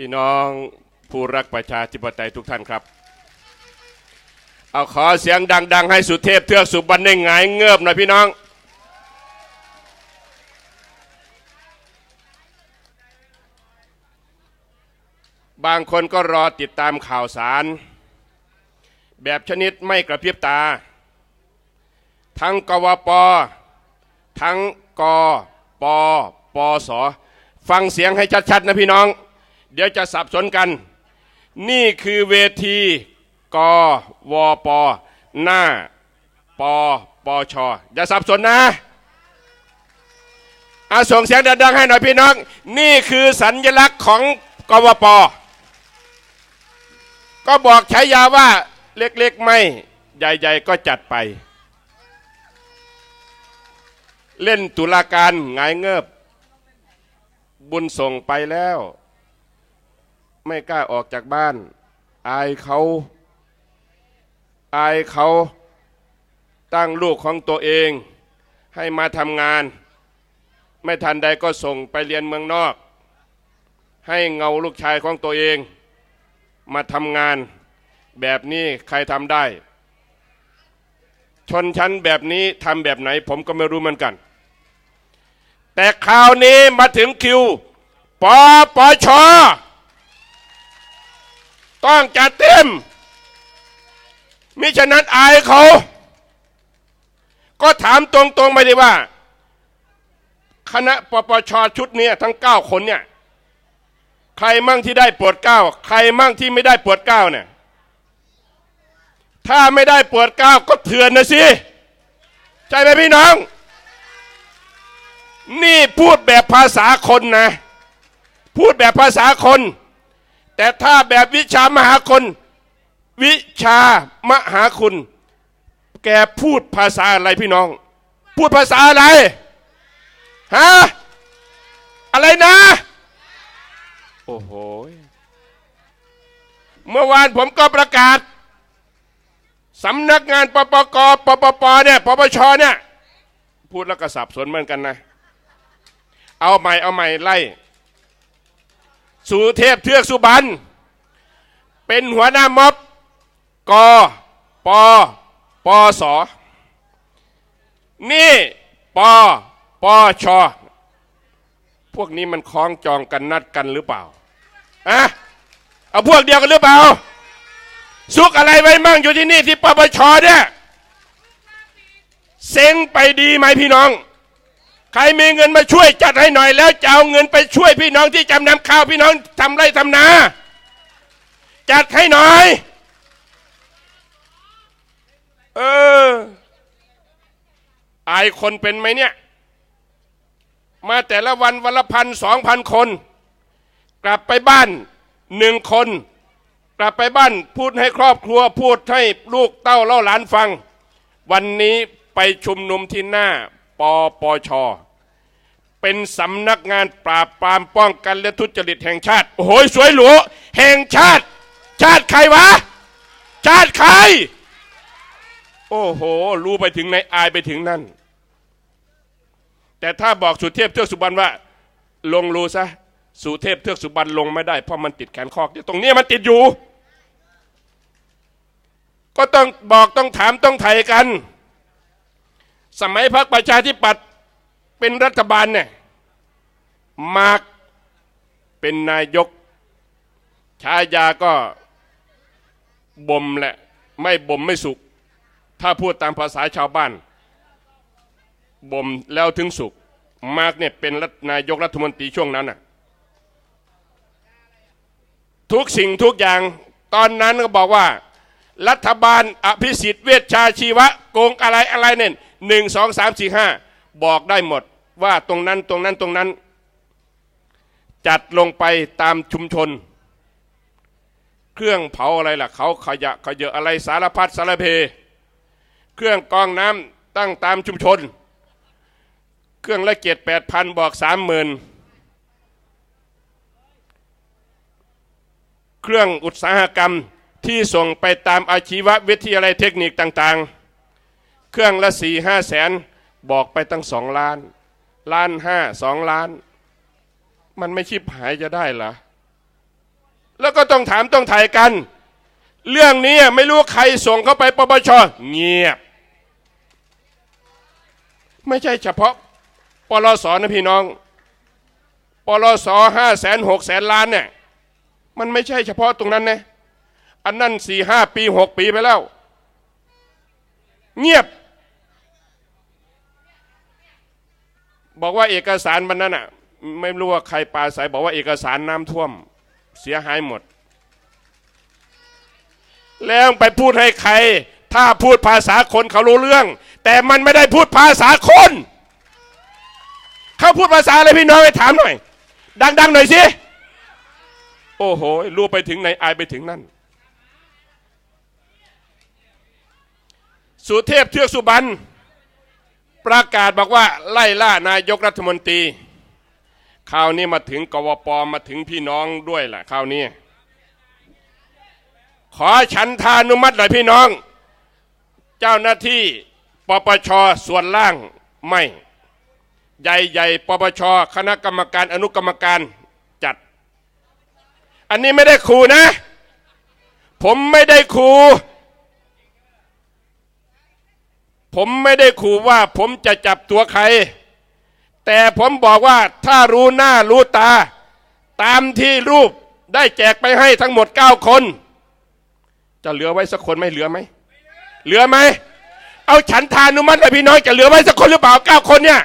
พี่น้องผู้รักประชาธิปไตยทุกท่านครับ เอาขอเสียงดัง ๆ ให้สุเทพเทือกสุบรรณได้หงายเงือบหน่อยพี่น้องบางคนก็รอติดตามข่าวสาร แบบชนิดไม่กระพริบตา ทั้งกวป ทั้งกปปส ฟังเสียงให้ชัด ๆ นะพี่น้อง เดี๋ยวจะสับสนกัน นี่คือเวทีกวปหน้าปปชอย่าสับสนนะอาส่งเสียงดังๆให้หน่อยพี่น้อง นี่คือสัญลักษณ์ของกวป ก็บอกใช้ยาว่าเล็กๆไม่ ใหญ่ๆก็จัดไป เล่นตุลาการหงายเงิบบุญส่งไปแล้ว ไม่กล้าออกจากบ้าน อายเขาอายเขาตั้งลูกของตัวเอง ให้มาทำงาน ไม่ทันใดก็ส่งไปเรียนเมืองนอก ให้เงาลูกชายของตัวเอง มาทำงานแบบนี้ใครทำได้ ชนชั้นแบบนี้ทำแบบไหน ผมก็ไม่รู้เหมือนกัน แต่คราวนี้มาถึงคิวปปช ต้องจัดเต็ม มิฉะนั้นอายเขา ก็ถามตรงๆไปดีว่า คณะปปชชุดนี้ทั้งเก้าคนเนี่ย ใครมั่งที่ได้ปรดเก้า ใครมั่งที่ไม่ได้ปรดเก้าเนี่ย ถ้าไม่ได้ปรดเก้าก็เถื่อนนะสิ ใช่ไหมพี่น้อง นี่พูดแบบภาษาคนนะ พูดแบบภาษาคน แต่ถ้าแบบวิชามหาคนวิชามหาคุณ แกพูดภาษาอะไรพี่น้อง พูดภาษาอะไรฮะอะไรนะ โอ้โห เมื่อวานผมก็ประกาศสำนักงานปปกปปปเนี่ยปปชเนี่ย พูดแล้วก็สับสนเหมือนกันนะ เอาใหม่เอาใหม่ไล่ สุเทพเทือกสุบรรณเป็นหัวหน้าม็อบกปปสนี่ปปชพวกนี้มันคล้องจองกันนัดกันหรือเปล่าอะเอาพวกเดียวกันหรือเปล่า ซุกอะไรไว้มั่งอยู่ที่นี่ที่ปปชเนี่ยเซ็งไปดีไหมพี่น้อง ใครมีเงินมาช่วยจัดให้หน่อยแล้วจะเอาเงินไปช่วยพี่น้องที่จำนำข้าวพี่น้องทำไรทำนา จัดให้หน่อย เออ อายคนเป็นไหมเนี่ย มาแต่ละวันวันละพันสองพันคน กลับไปบ้านหนึ่งคน กลับไปบ้านพูดให้ครอบครัวพูดให้ลูกเต้าเล่าหลานฟัง วันนี้ไปชุมนุมที่หน้าปปช เป็นสำนักงานปราบปรามป้องกันและทุจริตแห่งชาติ โอ้โหสวยหรูแห่งชาติ ชาติใครวะ ชาติใคร โอ้โห รู้ไปถึงไหนอายไปถึงนั่น แต่ถ้าบอกสุเทพเทือกสุบรรณว่า ลงรู้ซะสุเทพเทือกสุบรรณลงไม่ได้เพราะมันติดแขนคอกเดี๋ยวตรงนี้มันติดอยู่ ก็ต้องบอกต้องถามต้องไถ่กัน สมัยพรรคประชาธิปัตย์ เป็นรัฐบาลเนี่ยมาร์กเป็นนายกชายาก็บ่มแหละ ไม่บ่มไม่สุก ถ้าพูดตามภาษาชาวบ้านบ่มแล้วถึงสุก มาร์กเนี่ยเป็นนายกรัฐมนตรีช่วงนั้นน่ะทุกสิ่งทุกอย่างตอนนั้นก็บอกว่า รัฐบาลอภิสิทธิ์เวชชาชีวะ โกงอะไรอะไรเนี่ยหนึ่งสองสามสี่ห้าบอกได้หมด ว่าตรงนั้นตรงนั้นตรงนั้น จัดลงไปตามชุมชน เครื่องเผาอะไรล่ะเขาขยะขยะอะไรสารพัดสารเพ เครื่องกองน้ำตั้งตามชุมชน เครื่องละเกียรแปดพันบอกสามหมื่นเครื่องอุตสาหกรรมที่ส่งไปตามอาชีววิทยาลัยเทคนิคต่างๆ เครื่องละสี่ห้าแสนบอกไปตั้งสองล้าน ล้านห้าสองล้าน มันไม่ชิบหายจะได้เหรอแล้วก็ต้องถามต้องถ่ายกัน เรื่องนี้ไม่รู้ใครส่งเข้าไปปปชเงียบ ไม่ใช่เฉพาะปลสนะพี่น้องปลสห้าแสนหกแสนล้านเนี่ยมันไม่ใช่เฉพาะตรงนั้นนะอันนั้นสี่ห้าปีหกปีไปแล้ว เงียบ บอกว่าเอกสารมันนั้นอะ ไม่รู้ว่าใครปาใสบอกว่าเอกสารน้ำท่วม เสียหายหมด แล้วไปพูดให้ใคร ถ้าพูดภาษาคนเขารู้เรื่อง แต่มันไม่ได้พูดภาษาคนเขาพูดภาษาอะไรพี่น้องไปถามหน่อย ดัง ๆ หน่อยสิโอ้โหรู้ไปถึงไหนอายไปถึงนั่นสุเทพเทือกสุบรรณ ประกาศบอกว่าไล่ล่านายกรัฐมนตรีคราวนี้มาถึงกวปมาถึงพี่น้องด้วยแหละคราวนี้ขอฉันทานุมัติหน่อยพี่น้อง เจ้าหน้าที่ปปชส่วนล่างไม่ ใหญ่ๆปปชคณะกรรมการอนุกรรมการจัด อันนี้ไม่ได้ขู่นะ ผมไม่ได้ขู่ ผมไม่ได้ขู่ว่าผมจะจับตัวใคร แต่ผมบอกว่าถ้ารู้หน้ารู้ตา ตามที่รูปได้แจกไปให้ทั้งหมด 9 คน จะเหลือไว้สักคนไหมเหลือไหมเหลือไหม เอาฉันทานุมัติเลยพี่น้องจะเหลือไว้สักคนหรือเปล่าเก้าคนเนี่ย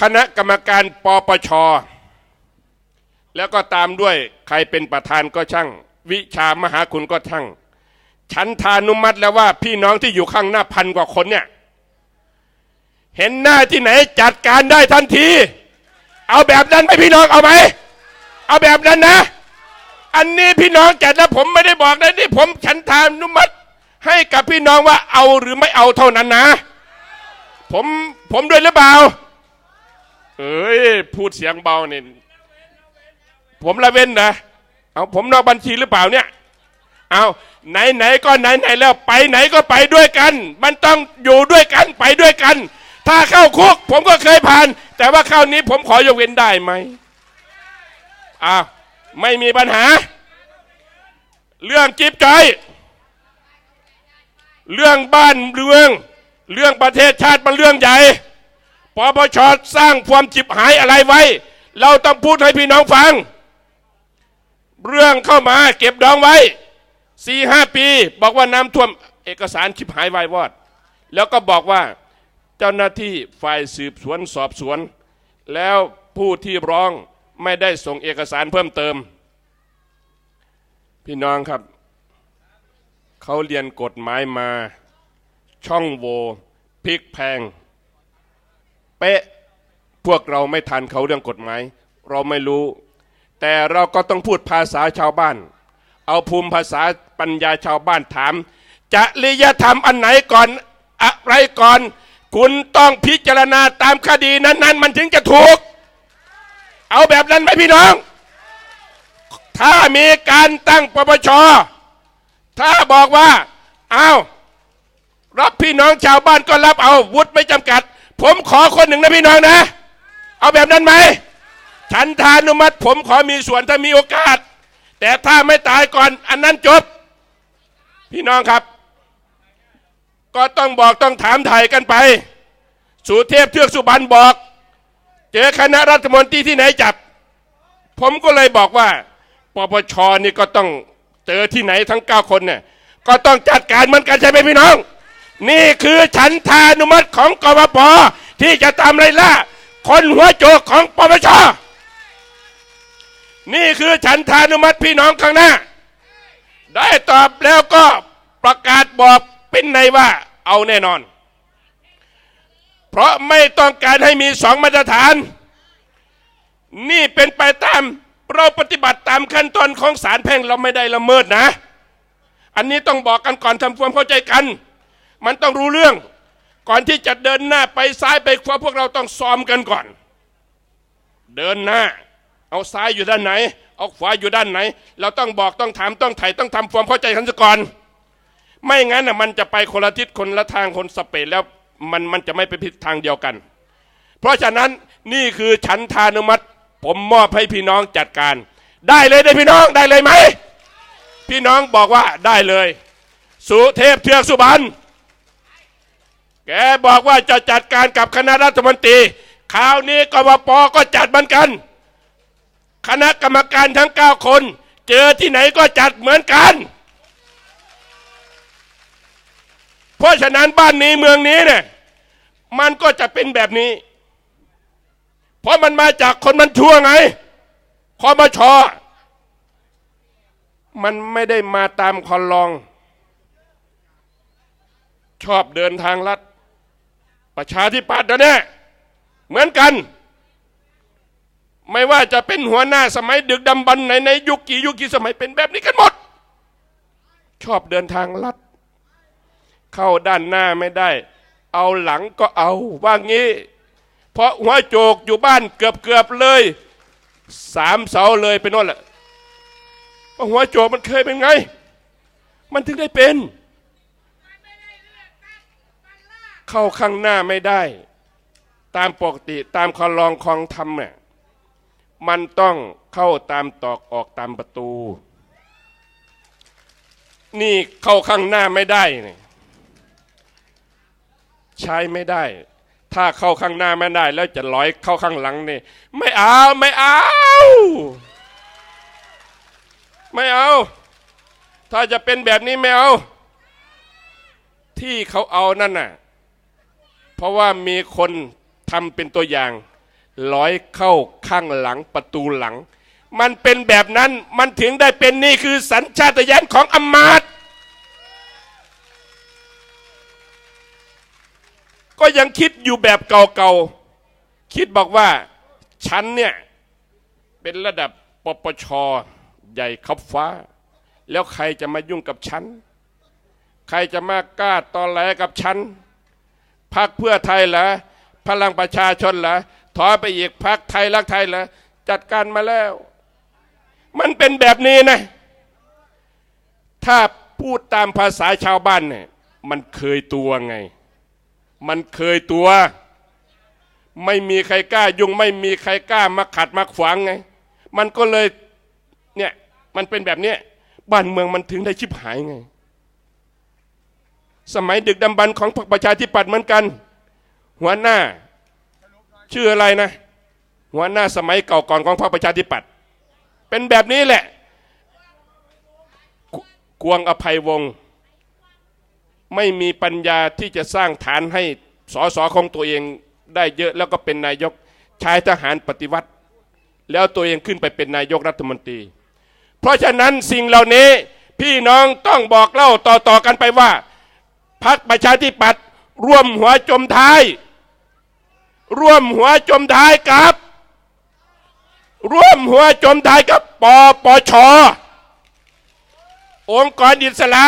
คณะกรรมการปปช แล้วก็ตามด้วยใครเป็นประธานก็ช่าง วิชามหาคุณก็ช่าง ฉันทานุมัติแล้วว่าพี่น้องที่อยู่ข้างหน้าพันกว่าคนเนี่ย เห็นหน้าที่ไหนจัดการได้ทันที เอาแบบนั้นไหมพี่น้องเอาไหมเอาแบบนั้นนะ อันนี้พี่น้องจัดแล้วผมไม่ได้บอกนะนี่ผมฉันทานุมัติ ให้กับพี่น้องว่าเอาหรือไม่เอาเท่านั้นนะ ผมผมด้วยหรือเปล่าเอ้ยพูดเสียงเบาเนี่ยผมละเว้นนะเอาผมนอกบัญชีหรือเปล่าเนี่ย เอาไหนไหนก็ไหนไหนแล้วไปไหนก็ไปด้วยกัน มันต้องอยู่ด้วยกันไปด้วยกัน ถ้าเข้าคุก ผมก็เคยผ่าน แต่ว่าคราวนี้ผมขอยกเว้นได้ไหมอ้าวไม่มีปัญหา เรื่องจิบจอย เรื่องบ้านเมือง เรื่องประเทศชาติมันเรื่องใหญ่ปปชสร้างความจิบหายอะไรไว้ เราต้องพูดให้พี่น้องฟัง เรื่องเข้ามาเก็บดองไว้ สี่ห้าปี บอกว่าน้ำท่วมเอกสารชิบหายวายวอด แล้วก็บอกว่าเจ้าหน้าที่ฝ่ายสืบสวนสอบสวน แล้วผู้ที่ร้องไม่ได้ส่งเอกสารเพิ่มเติม พี่น้องครับ เขาเรียนกฎหมายมา ช่องโหว่พลิกแพง เป๊ะพวกเราไม่ทันเขาเรื่องกฎหมาย เราไม่รู้ แต่เราก็ต้องพูดภาษาชาวบ้าน เอาภูมิภาษา ปัญญาชาวบ้านถามจริยธรรมอันไหนก่อนอะไรก่อน คุณต้องพิจารณาตามคดีนั้น ๆ มันถึงจะถูก เอาแบบนั้นไหมพี่น้อง ถ้ามีการตั้งปปชถ้าบอกว่า เอารับพี่น้องชาวบ้านก็รับเอาวุฒิไม่จำกัด ผมขอคนหนึ่งนะพี่น้องนะ เอาแบบนั้นไหมฉันทานุมัติผมขอมีส่วนถ้ามีโอกาส แต่ถ้าไม่ตายก่อนอันนั้นจบ พี่น้องครับ ก็ต้องบอกต้องถามไทยกันไป สุเทพเทือกสุบรรณบอก เจอคณะรัฐมนตรีที่ไหนจับ ผมก็เลยบอกว่าปปชนี่ก็ต้องเจอที่ไหนทั้ง 9 คนเนี่ยก็ต้องจัดการมือนกันใช่ไหมพี่น้อง นี่คือฉันทานุมัติของกบปที่จะตามไล่ล่าคนหัวโจกของปปชนี่คือฉันทานุมัติพี่น้องข้างหน้า ได้ตอบแล้วก็ประกาศบอกเป็นในว่าเอาแน่นอน เพราะไม่ต้องการให้มีสองมาตรฐาน นี่เป็นไปตามเราปฏิบัติตามขั้นตอนของศาลแพ่งเราไม่ได้ละเมิดนะ อันนี้ต้องบอกกันก่อนทำความเข้าใจกัน มันต้องรู้เรื่อง ก่อนที่จะเดินหน้าไปซ้ายไปขวาพวกเราต้องซ้อมกันก่อน เดินหน้า เอาซ้ายอยู่ด้านไหน เอาขวาอยู่ด้านไหน เราต้องบอกต้องถามต้องไถ่ต้องทำความเข้าใจกันซะก่อน ไม่งั้นน่ะมันจะไปคนละทิศคนละทางคนสเปนแล้วมันมันจะไม่ไปทิศทางเดียวกัน เพราะฉะนั้นนี่คือฉันทานุมัติ ผมมอบให้พี่น้องจัดการ ได้เลยได้พี่น้องได้เลยไหม พี่น้องบอกว่าได้เลย สุเทพเทือกสุบรรณแกบอกว่าจะจัดการกับคณะรัฐมนตรีคราวนี้กวปก็จัดเหมือนกัน คณะกรรมการทั้ง 9 คน เจอที่ไหนก็จัดเหมือนกัน เพราะฉะนั้นบ้านนี้เมืองนี้เนี่ยมันก็จะเป็นแบบนี้ เพราะมันมาจากคนมันชั่วไงคอมชอมันไม่ได้มาตามคอนลอง ชอบเดินทางลัด ประชาธิปัตย์นะเนี่ยเหมือนกัน ไม่ว่าจะเป็นหัวหน้าสมัยดึกดำบรรพ์ไหนในยุคกี่ยุคกี่สมัยเป็นแบบนี้กันหมด ชอบเดินทางลัด เข้าด้านหน้าไม่ได้ เอาหลังก็เอาว่างี้ เพราะหัวโจกอยู่บ้านเกือบเกือบเลยสามเสาเลยไปโน่นแหละเพราะหัวโจกมันเคยเป็นไง มันถึงได้เป็น เข้าข้างหน้าไม่ได้ ตามปกติตามคอลองคองธรรมเนี่ย มันต้องเข้าตามตอกออกตามประตู นี่เข้าข้างหน้าไม่ได้เนี่ยใช้ไม่ได้ ถ้าเข้าข้างหน้าไม่ได้ แล้วจะลอยเข้าข้างหลังนี่ ไม่เอาไม่เอา ไม่เอา ถ้าจะเป็นแบบนี้ไม่เอา ที่เขาเอานั่นน่ะ เพราะว่ามีคนทำเป็นตัวอย่าง ร้อยเข้าข้างหลังประตูหลัง มันเป็นแบบนั้นมันถึงได้เป็นนี่คือสัญชาตญาณของอมาตก็ยังคิดอยู่แบบเก่าๆ คิดบอกว่าฉันเนี่ย เป็นระดับปปชใหญ่ขับฟ้า แล้วใครจะมายุ่งกับฉัน ใครจะมากล้าตอแหลกับฉันพักเพื่อไทยเหรอพลังประชาชนเหรอ ถอยไปอีกพักไทยรักไทยเหรอจัดการมาแล้ว มันเป็นแบบนี้นะ ถ้าพูดตามภาษาชาวบ้านเนี่ยมันเคยตัวไง มันเคยตัว ไม่มีใครกล้า ยุ่งไม่มีใครกล้ามาขัดมาขวางไง มันก็เลยเนี่ยมันเป็นแบบนี้บ้านเมืองมันถึงได้ชิบหายไง สมัยดึกดำบรรพ์ของพรรคประชาธิปัตย์เหมือนกัน หัวหน้า ชื่ออะไรนะ หัวหน้าสมัยเก่าก่อนของพรรคประชาธิปัตย์เป็นแบบนี้แหละ กวงอภัยวงศ์ไม่มีปัญญาที่จะสร้างฐานให้สอสอของตัวเองได้เยอะแล้วก็เป็นนายกใช้ทหารปฏิวัติ แล้วตัวเองขึ้นไปเป็นนายกรัฐมนตรี เพราะฉะนั้นสิ่งเหล่านี้พี่น้องต้องบอกเล่าต่อๆกันไปว่าพักประชาธิปัตย์ร่วมหัวจมท้าย ร่วมหัวจมท้ายกับ ร่วมหัวจมท้ายกับปปชองค์กรอิสระ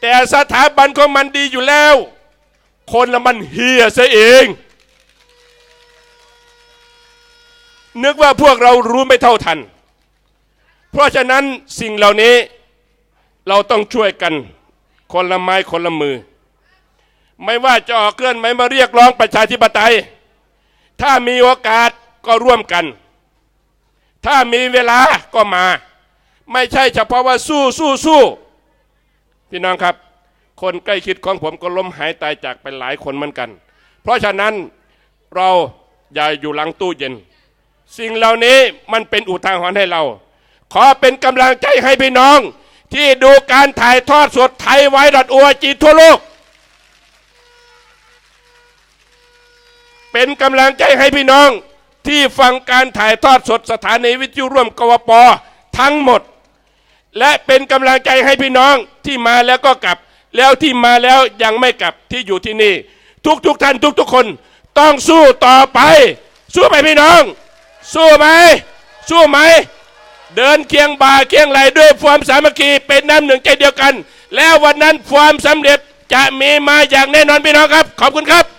แต่สถาบันของมันดีอยู่แล้ว คนละมันเฮียซะเอง นึกว่าพวกเรารู้ไม่เท่าทัน เพราะฉะนั้นสิ่งเหล่านี้เราต้องช่วยกัน คนละไม้คนละมือ ไม่ว่าจะออกเคลื่อนไหมมาเรียกร้องประชาธิปไตย ถ้ามีโอกาสก็ร่วมกัน ถ้ามีเวลาก็มา ไม่ใช่เฉพาะว่าสู้สู้สู้พี่น้องครับ คนใกล้คิดของผมก็ล้มหายตายจากไปหลายคนเหมือนกัน เพราะฉะนั้นเราอย่าอยู่หลังตู้เย็น สิ่งเหล่านี้มันเป็นอุทาหรณ์ให้เรา ขอเป็นกำลังใจให้พี่น้อง ที่ดูการถ่ายทอดสดไทยไว้ดอทอวจีทั่วโลก เป็นกำลังใจให้พี่น้องที่ฟังการถ่ายทอดสดสถานีวิทยุร่วมกวปทั้งหมด และเป็นกำลังใจให้พี่น้องที่มาแล้วก็กลับ แล้วที่มาแล้วยังไม่กลับที่อยู่ที่นี่ ทุกทุกๆท่านทุกทุกๆคนต้องสู้ต่อไป สู้ไหมพี่น้อง สู้ไหมสู้ไหมเดินเคียงบ่าเคียงไหลด้วยความสามัคคีเป็นน้ำหนึ่งใจเดียวกัน แล้ววันนั้นความสำเร็จจะมีมาอย่างแน่นอนพี่น้องครับ ขอบคุณครับ